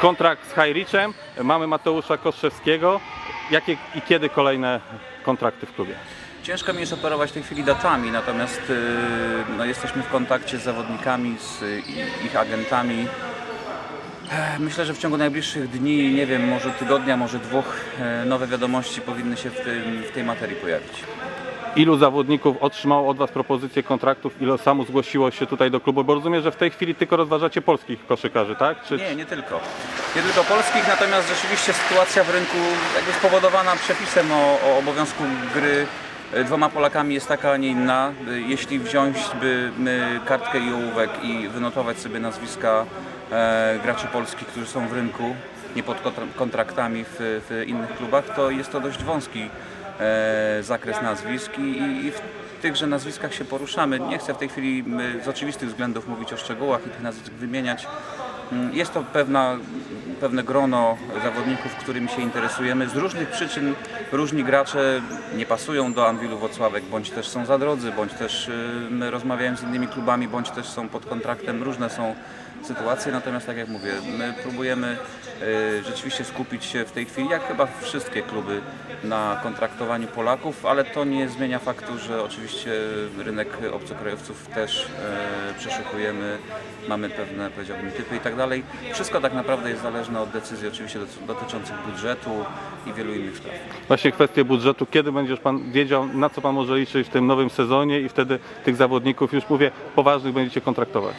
kontrakt z Hajriczem, mamy Mateusza Koszewskiego. Jakie i kiedy kolejne kontrakty w klubie? Ciężko mi jest operować w tej chwili datami, natomiast y, no, jesteśmy w kontakcie z zawodnikami, z y, ich agentami. Ech, Myślę, że w ciągu najbliższych dni, nie wiem, może tygodnia, może dwóch, e, nowe wiadomości powinny się w, w tej materii pojawić. Ilu zawodników otrzymało od Was propozycje kontraktów, ilu samo zgłosiło się tutaj do klubu? Bo rozumiem, że w tej chwili tylko rozważacie polskich koszykarzy, tak? Czy... Nie, nie tylko. Nie tylko polskich, natomiast rzeczywiście sytuacja w rynku jakby spowodowana przepisem o, o obowiązku gry e, dwoma Polakami jest taka, a nie inna. E, Jeśli wziąć by kartkę i ołówek i wynotować sobie nazwiska e, graczy polskich, którzy są w rynku, nie pod kontra- kontraktami w, w innych klubach, to jest to dość wąski zakres nazwisk i, i, i w tychże nazwiskach się poruszamy. Nie chcę w tej chwili z oczywistych względów mówić o szczegółach i tych nazwisk wymieniać. Mm, Jest to pewna, pewne grono zawodników, którymi się interesujemy. Z różnych przyczyn różni gracze nie pasują do Anwilu Wocławek, bądź też są za drodzy, bądź też y, my rozmawiają z innymi klubami, bądź też są pod kontraktem. Różne są sytuacje, natomiast tak jak mówię, my próbujemy y, rzeczywiście skupić się w tej chwili, jak chyba wszystkie kluby, na kontraktowaniu Polaków, ale to nie zmienia faktu, że oczywiście rynek obcokrajowców też e, przeszukujemy, mamy pewne, powiedziałbym, typy i tak dalej. Wszystko tak naprawdę jest zależne od decyzji oczywiście doty- dotyczących budżetu i wielu innych spraw. Właśnie kwestie budżetu, kiedy będziesz Pan wiedział, na co Pan może liczyć w tym nowym sezonie i wtedy tych zawodników, już mówię, poważnych będziecie kontraktować.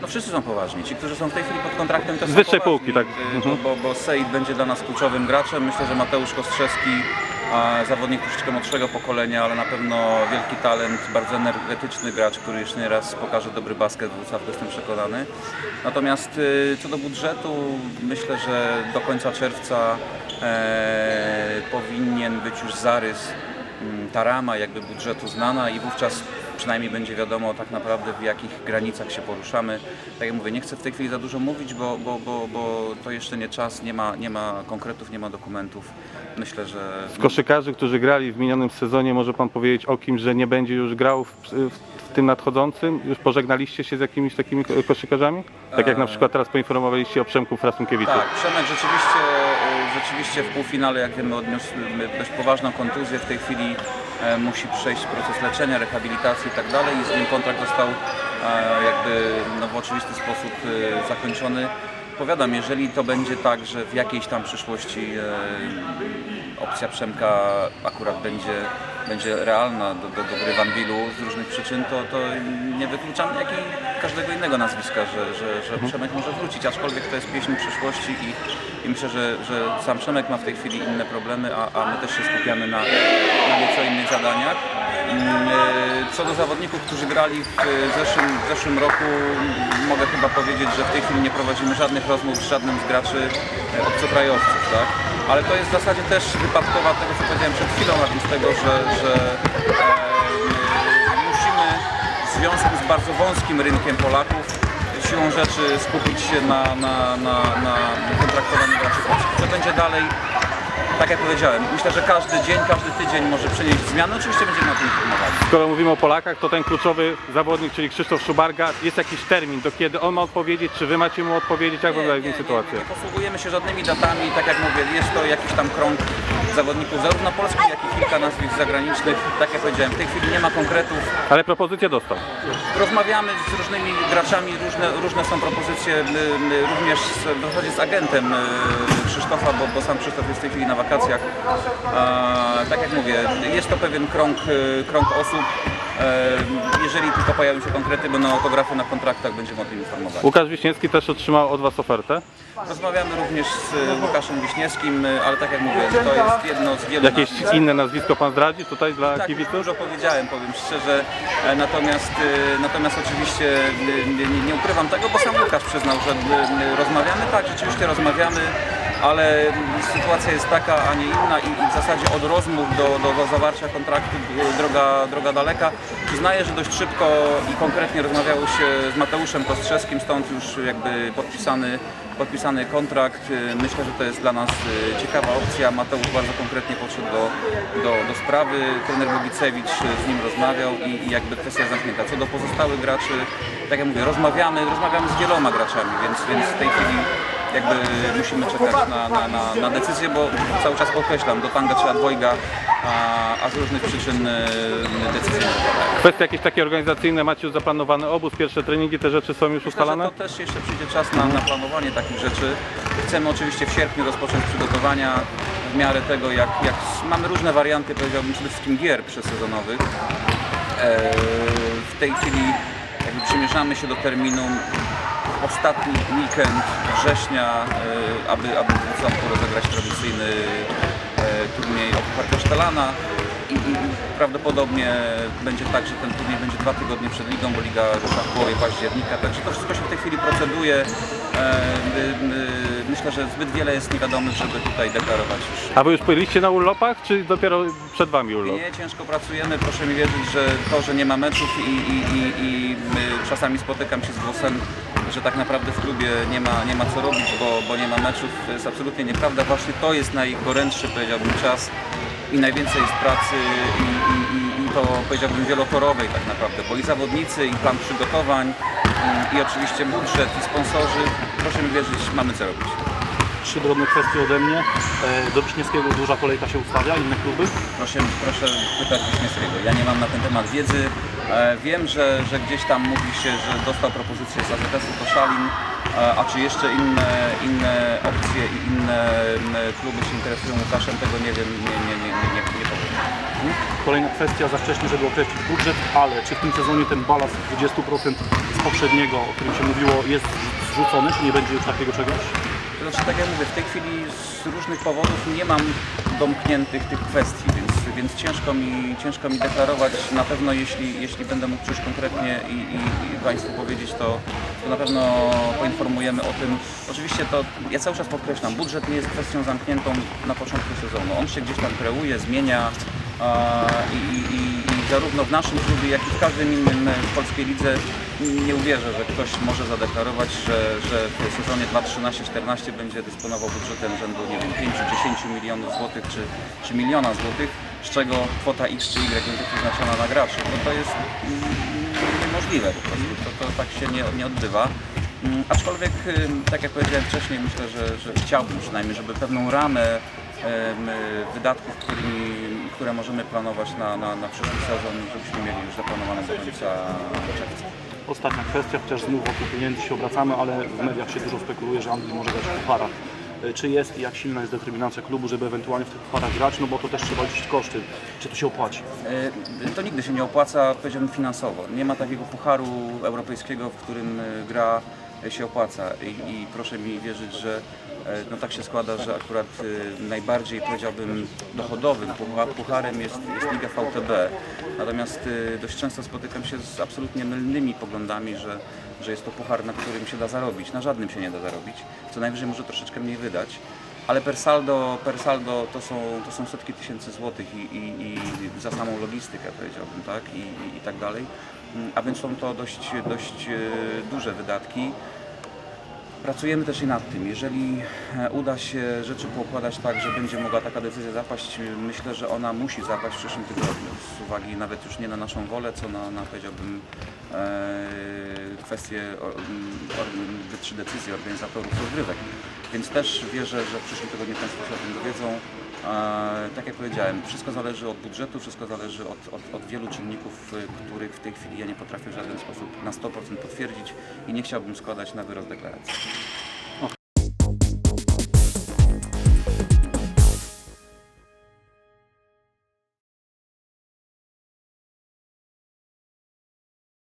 No wszyscy są poważni. Ci, którzy są w tej chwili pod kontraktem też Z są wyższej poważni, półki, tak. y, Mhm. Bo, bo Seid będzie dla nas kluczowym graczem. Myślę, że Mateusz Kostrzewski, a, zawodnik troszeczkę młodszego pokolenia, ale na pewno wielki talent, bardzo energetyczny gracz, który jeszcze nie raz pokaże dobry basket w jestem przekonany. Natomiast y, co do budżetu, myślę, że do końca czerwca e, powinien być już zarys mm, ta rama jakby budżetu znana i wówczas przynajmniej będzie wiadomo tak naprawdę w jakich granicach się poruszamy. Tak jak mówię, nie chcę w tej chwili za dużo mówić, bo, bo, bo, bo to jeszcze nie czas, nie ma, nie ma konkretów, nie ma dokumentów. Myślę, że Z koszykarzy, którzy grali w minionym sezonie, może Pan powiedzieć o kimś, że nie będzie już grał w, w tym nadchodzącym? Już pożegnaliście się z jakimiś takimi ko- koszykarzami? Tak jak na przykład teraz poinformowaliście o Przemku Frasunkiewiczu. Tak, Przemek rzeczywiście, y, rzeczywiście w półfinale, jak wiemy, odniósł dość poważną kontuzję. W tej chwili e, musi przejść proces leczenia, rehabilitacji i tak dalej i z nim kontrakt został e, jakby no, w oczywisty sposób e, zakończony. Powiadam, jeżeli to będzie tak, że w jakiejś tam przyszłości e, opcja Przemka akurat będzie, będzie realna do, do, do gry w z różnych przyczyn, to, to nie wykluczam jak i każdego innego nazwiska, że, że, że Przemek może wrócić, aczkolwiek to jest pieśń przyszłości i, i myślę, że, że sam Przemek ma w tej chwili inne problemy, a, a my też się skupiamy na, na nieco innych zadaniach. Mm, e, Co do zawodników, którzy grali w e, zeszłym, w zeszłym roku, mogę chyba powiedzieć, że w tej chwili nie prowadzimy żadnych rozmów z żadnym z graczy e, obcokrajowców, tak? Ale to jest w zasadzie też wypadkowa tego, co powiedziałem przed chwilą, a więc tego, że, że e, związku z bardzo wąskim rynkiem Polaków siłą rzeczy skupić się na, na, na, na kontraktowaniu graczy polskich. Co będzie dalej? Tak jak powiedziałem, myślę, że każdy dzień, każdy tydzień może przynieść zmiany. Oczywiście będziemy o tym informowali. Skoro mówimy o Polakach, to ten kluczowy zawodnik, czyli Krzysztof Szubarga, jest jakiś termin, do kiedy on ma odpowiedzieć, czy wy macie mu odpowiedzieć, jak wygląda w nim sytuacja? Nie, nie posługujemy się żadnymi datami, tak jak mówię, jest to jakiś tam krąg zawodników, zarówno polskich, jak i kilka nazwisk zagranicznych. Tak jak powiedziałem, w tej chwili nie ma konkretów. Ale propozycję dostał. Rozmawiamy z różnymi graczami, różne, różne są propozycje, my, my również w zasadzie z agentem y, Krzysztofa, bo, bo sam Krzysztof jest w tej chwili na wakacjach. A, tak jak mówię, jest to pewien krąg, y, krąg osób. E, Jeżeli tylko pojawią się konkrety, będą autografy na kontraktach, będziemy o tym informować. Łukasz Wiśniewski też otrzymał od was ofertę. Rozmawiamy również z y, Łukaszem Wiśniewskim, y, ale tak jak mówię, to jest jedno z wielu Jakieś nazwisk. inne nazwisko pan zdradzi tutaj dla Tak, kibiców? dużo powiedziałem, powiem szczerze, e, natomiast, natomiast oczywiście nie, nie, ukrywam tego, bo sam Łukasz przyznał, że rozmawiamy, tak, rzeczywiście rozmawiamy, ale sytuacja jest taka, a nie inna i, w zasadzie od rozmów do, do, do zawarcia kontraktu e, droga, droga daleka. Przyznaję, że dość szybko i konkretnie rozmawiało się z Mateuszem Kostrzewskim, stąd już jakby podpisany podpisany kontrakt. Y, Myślę, że to jest dla nas y, ciekawa opcja. Mateusz bardzo konkretnie podszedł do, do, do sprawy. Trener Bogicewicz y, z nim rozmawiał i, i jakby kwestia zamknięta. Co do pozostałych graczy, tak jak mówię, rozmawiamy, rozmawiamy z wieloma graczami, więc, więc w tej chwili jakby musimy czekać na, na, na, na decyzję, bo cały czas podkreślam, do tanga trzeba dwojga, a, a z różnych przyczyn e, decyzje nie wypadają. Kwestie jakieś takie organizacyjne, macie już zaplanowany obóz, pierwsze treningi, te rzeczy są już Myślę, ustalane? że to też jeszcze przyjdzie czas na, na planowanie takich rzeczy. Chcemy oczywiście w sierpniu rozpocząć przygotowania w miarę tego, jak, jak mamy różne warianty, powiedziałbym przede wszystkim gier przesezonowych. E, w tej chwili jakby przymierzamy się do terminu ostatni weekend września, e, aby, aby w Wrocławku rozegrać tradycyjny e, turniej o Puchar Kasztelana i, i prawdopodobnie będzie tak, że ten turniej będzie dwa tygodnie przed ligą, bo liga rusza w połowie października, także to wszystko się w tej chwili proceduje. E, my, my, myślę, że zbyt wiele jest niewiadomych, żeby tutaj deklarować już A wy już byliście na urlopach, czy dopiero przed wami urlop? nie, ciężko pracujemy. Proszę mi wierzyć, że to, że nie ma meczów i, i, i, i czasami spotykam się z głosem, że tak naprawdę w klubie nie ma, nie ma co robić, bo, bo nie ma meczów, to jest absolutnie nieprawda. Właśnie to jest najgorętszy, powiedziałbym, czas i najwięcej jest pracy i, i, i, to powiedziałbym wielotorowej tak naprawdę, bo i zawodnicy, i plan przygotowań, i, i oczywiście budżet, i sponsorzy. Proszę mi wierzyć, mamy co robić. Trzy drobne kwestie ode mnie. E, Do Wiśniewskiego duża kolejka się ustawia, inne kluby. Proszę, proszę pytać Wiśniewskiego. Ja nie mam na ten temat wiedzy. E, wiem, że, że gdzieś tam mówi się, że dostał propozycję z AZS-u Koszalin, e, a czy jeszcze inne, inne opcje i inne kluby się interesują Łukaszem, tego nie wiem, nie, nie, nie, nie, nie, powiem. Kolejna kwestia, za wcześnie, żeby określić budżet, ale czy w tym sezonie ten balans 20% z poprzedniego, o którym się mówiło, jest zrzucony, czy nie będzie już takiego czegoś? Znaczy, tak jak mówię, w tej chwili z różnych powodów nie mam domkniętych tych kwestii, więc, więc ciężko, mi, ciężko mi deklarować. Na pewno jeśli, jeśli będę mógł coś konkretnie i, i, i Państwu powiedzieć, to, to na pewno poinformujemy o tym. Oczywiście to, ja cały czas podkreślam, budżet nie jest kwestią zamkniętą na początku sezonu. On się gdzieś tam kreuje, zmienia a, i, i, i, zarówno w naszym klubie, jak i w każdym innym w polskiej lidze nie uwierzę, że ktoś może zadeklarować, że, że w sezonie 2013-14 będzie dysponował budżetem rzędu nie wiem, 5-10 milionów złotych czy, czy miliona złotych, z czego kwota X czy Y będzie przeznaczona na graczy. No to jest niemożliwe po prostu. To, to tak się nie, nie odbywa. Mm, Aczkolwiek, tak jak powiedziałem wcześniej, myślę, że, że chciałbym przynajmniej, żeby pewną ramę wydatków, którymi, które możemy planować na, na, na przyszły sezon, żebyśmy mieli już zaplanowane do końca czerwca. Ostatnia kwestia, chociaż znów wokół pieniędzy się obracamy, ale w mediach się dużo spekuluje, że Anglii może pucharach. E, Czy jest i jak silna jest determinacja klubu, żeby ewentualnie w tych pucharach grać, no bo to też trzeba liczyć koszty. Czy to się opłaci? E, To nigdy się nie opłaca, powiedziałbym finansowo. Nie ma takiego pucharu europejskiego, w którym e, gra e, się opłaca i, i proszę mi wierzyć, że e, no tak się składa, że akurat e, najbardziej powiedziałbym dochodowym pucha- pucharem jest, jest Liga VTB. Natomiast e, dość często spotykam się z absolutnie mylnymi poglądami, że, że jest to puchar, na którym się da zarobić. Na żadnym się nie da zarobić. Co najwyżej może troszeczkę mniej wydać. Ale per saldo, per saldo to, są, to są setki tysięcy złotych i, i, i za samą logistykę powiedziałbym, tak? I, i, i tak dalej. Mm, A więc są to dość, dość e, duże wydatki. Pracujemy też i nad tym. Jeżeli e, uda się rzeczy poukładać tak, że będzie mogła taka decyzja zapaść, myślę, że ona musi zapaść w przyszłym tygodniu. Z uwagi nawet już nie na naszą wolę, co na, na powiedziałbym e, kwestie or- czy decyzje organizatorów rozgrywek. Więc też wierzę, że w przyszłym tygodniu Państwo się o tym dowiedzą. Tak jak powiedziałem, wszystko zależy od budżetu, wszystko zależy od, od, od wielu czynników, y, których w tej chwili ja nie potrafię w żaden sposób na 100% potwierdzić i nie chciałbym składać na wyrost deklaracji.